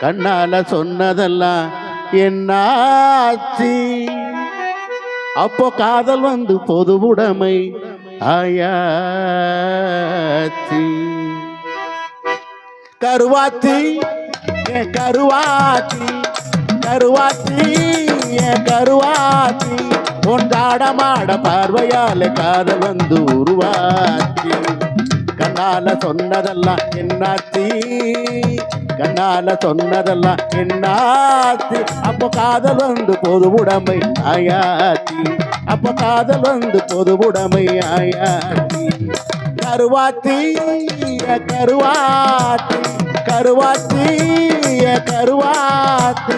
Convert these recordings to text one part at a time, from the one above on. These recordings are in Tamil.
கண்ணால சொன்னதெல்லாம் என்னாச்சு? அப்போ காதல் வந்து பொது உடைமை ஆயாச்சி. கருவாச்சி என் கருவாச்சி? கருவாச்சி என் கருவாச்சி? கொண்டாடமாட பார்வையால காதல் வந்து உருவாச்சி. கண்ணால சொன்னதெல்லாம் என்னாச்சி? கண்ணால சொன்னதெல்லாம் என்னாச்சு? அப்போ காதல் வந்து பொது உடைமை ஆயாத்தி அப்போ காதல் வந்து பொது உடைமை ஆயாத்தி கருவாத்தி கருவாத்தி கருவாத்தி கருவாத்தி.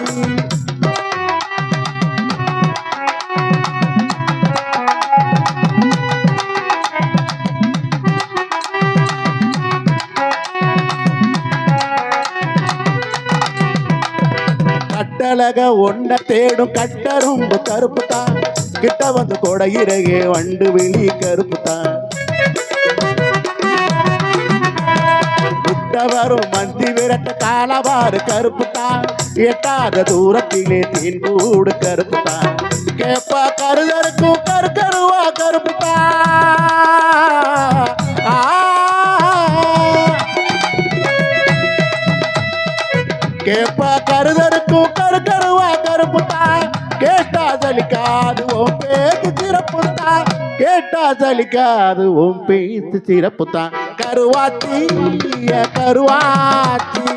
கட்டழக ஒன்ன தேடும் கட்டரும்பு கருப்பு தான் கிட்ட வந்து கொடையிறகே வண்டு விழி கருப்பு தான் வரும் மந்தி விரட்ட காலவாறு கருப்பு தான் எட்டாத தூரத்திலே தேன் கூடு கருப்பு தான் கேப்பா கருதருக்கும் கருக்கரும் கேப்பா கருதருக்கும் கரு கருக்கருவா கருப்புத்தா. கேட்டா சலிக்காது உன் பேத்து சிறப்பு தான் கேட்டா சலிக்காது உன் பேத்து சிறப்பு தான் கருவாத்தி கருவாத்தி.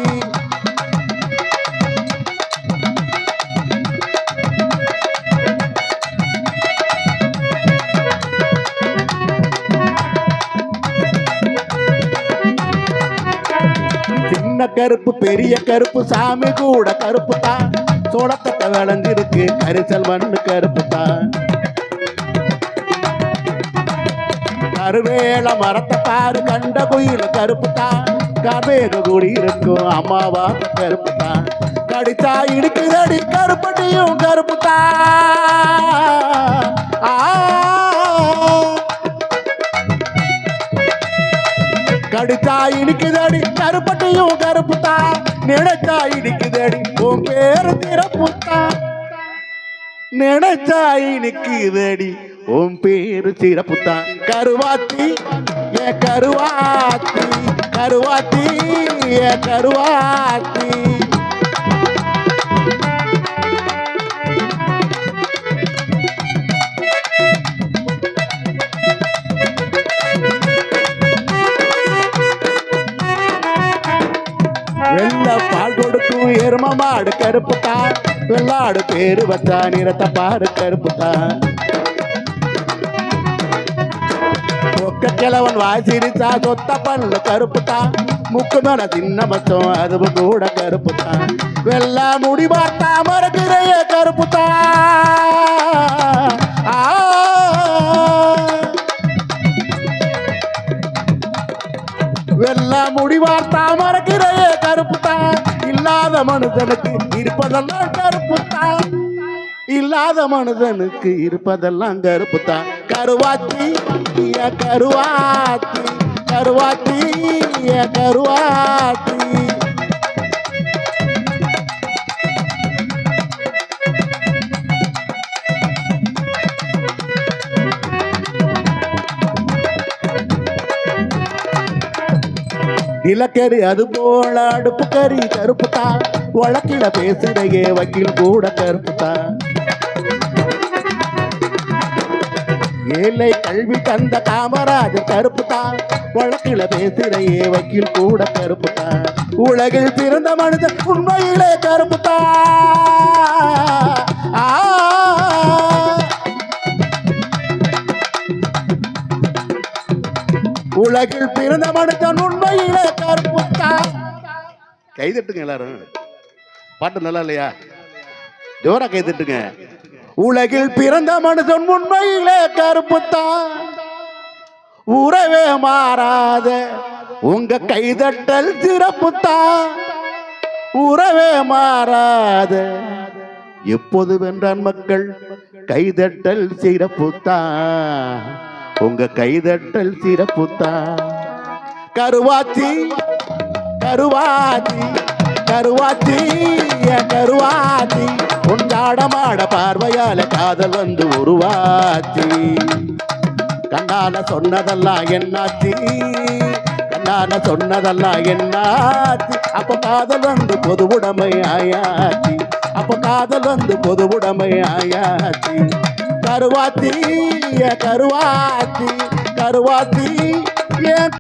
சின்ன கருப்பு பெரிய கருப்பு சாமி கூட கருப்பு தான் சோளத்தட்ட விளைஞ்சிருக்கு கரிசல் மண்ணு கருப்பு தான் கருவேல மரத்தை பாரு கண்ட குயில் கருப்பு தான் கருவேக கூடி இருக்கும் அம்மாவா கருப்பு தான் கடிச்சா இடுக்குதடி கருப்பட்டியும் கருப்பு தான் அடிச்சா இனிக்குதடி. கருப்பட்டியும் கருப்புத்தா. நினைச்சா இனிக்குதடி. உன் பேரு திறப்புத்தா நினைச்சா இனிக்குதடி. உன் பேரு சிறப்புத்தா. கருவாத்தி ஏ கருவாத்தி. கருவாத்தி ஏ கருவாத்தி. மாடு கருப்புத்தா வெள்ளாடு பேரு வச்சா நிறத்த பாரு கருப்புத்தா ஒக்க கிழவன் வாசிரிச்சா சிரிச்சா சொத்த பண்ணல கருப்புத்தா முக்கு மேல சின்ன மச்சம் அதுவும் கூட கருப்புத்தா வெள்ளா முடி பார்த்தா மறக்கிறைய கருப்புத்தா ஆ. வெள்ள முடிவார்த்தா மறக்கிறையே கருப்புத்தா இல்லாத மனுஷனுக்கு இருப்பதெல்லாம் கருப்புத்தா இல்லாத மனுஷனுக்கு இருப்பதெல்லாம் கருப்புத்தா கருவாத்தி கருவாத்தி கருவாத்தி கருவாத்தி நிலக்கரி அது போல அடுப்பு கறி கருப்பு தான் வழக்கில பேசுறையே வக்கீல் கூட கருப்பு தான் ஏழை கல்வி தந்த காமராஜர் தான் வழக்கில பேசுறையே வக்கீல் கூட கருப்பு தான் உலகில் பிறந்த மனிதன் உண்மையிலே கருப்புத்தா. ஆ. உலகில் பிறந்த மனிதன் உண்மையிலே கருப்புத்தா. கைதட்டுங்க எல்லாரும். பாட்டு நல்லா இல்லையா? ஜோரா கைதட்டுங்க. உலகில் பிறந்த மனிதன் உண்மையிலே கருப்புத்தா. உறவே மாறாத உங்க கைதட்டல் சிறப்புத்தா. உறவே மாறாத எப்போது வென்றான் மக்கள்? கைதட்டல் சிறப்புத்தா. உங்க கைதட்டல் சிறப்புத்தான் கருவாச்சி கருவாச்சி கருவாச்சி என் கருவாச்சி. உன் பார்வையால காதல் வந்து உருவாச்சி. கண்ணால சொன்னதெல்லாம் என்னாச்சி? கண்ணால சொன்னதெல்லாம் என்னாச்சி? அப்ப காதல் வந்து பொது உடைமை ஆயாச்சி. அப்ப காதல் வந்து பொது உடைமை ஆயாச்சி. கருவாத்தி கருவாத்தி கருவாத்தி என்